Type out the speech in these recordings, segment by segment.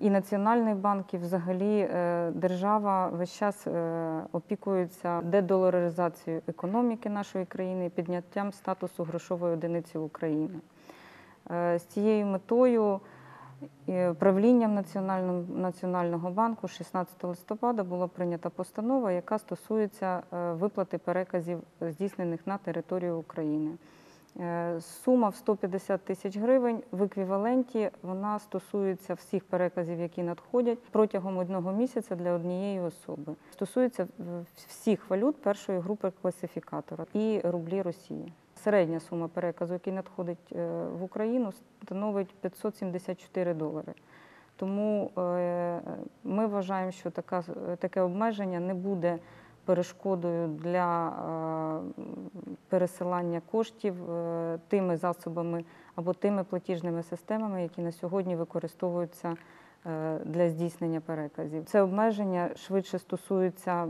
і Національний банк, і взагалі е, держава весь час е, опікується дедоларизацією економіки нашої країни і підняттям статусу грошової одиниці України. Е, З цією метою правлінням Національного, банку 16 листопада була прийнята постанова, яка стосується виплати переказів, здійснених на територію України. Е, Сума в 150 тисяч гривень в еквіваленті вона стосується всіх переказів, які надходять протягом одного місяця для однієї особи. Стосується е, всіх валют першої групи класифікатора і рублі Росії. Середня сума переказу, який надходить е, в Україну, становить 574 долари. Тому ми вважаємо, що така, таке обмеження не буде перешкодою для пересилання коштів тими засобами або тими платіжними системами, які на сьогодні використовуються е, для здійснення переказів. Це обмеження швидше стосується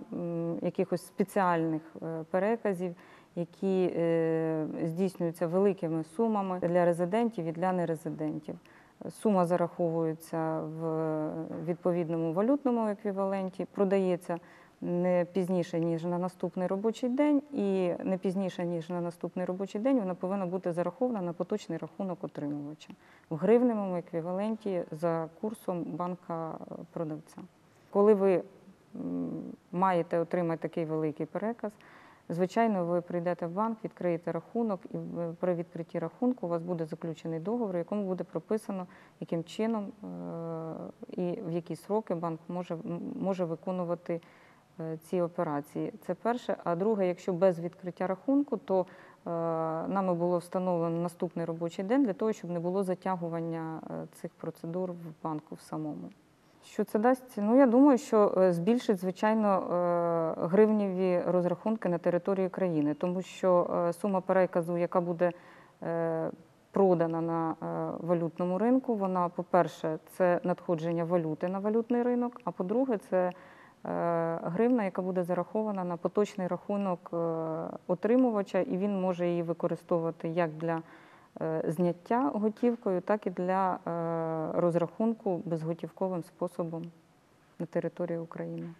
якихось спеціальних е, переказів, які е, здійснюються великими сумами для резидентів і для нерезидентів. Сума зараховується в відповідному валютному еквіваленті, продається не пізніше, ніж на наступний робочий день, і не пізніше, ніж на наступний робочий день, вона повинна бути зарахована на поточний рахунок отримувача в гривневому еквіваленті за курсом банка е, продавця. Коли ви маєте отримати такий великий переказ, Звичайно, ви прийдете в банк, відкриєте рахунок, і при відкритті рахунку у вас буде заключений договор, в якому буде прописано, яким чином е, і в які сроки банк може, може виконувати е, ці операції. Це перше. А друге, якщо без відкриття рахунку, то е, нами було встановлено наступний робочий день для того, щоб не було затягування е, цих процедур в банку в самому. Що це дасть? Ну, я думаю, що е, збільшить, звичайно, е, гривніві розрахунки на території країни, тому що е, сума переказу, яка буде е, продана на е, валютному ринку, вона, по-перше, це надходження валюти на валютний ринок, а по-друге, це е, гривна, яка буде зарахована на поточний рахунок е, отримувача, і він може її використовувати як для е, зняття готівкою, так і для е, розрахунку безготівковим способом на території України.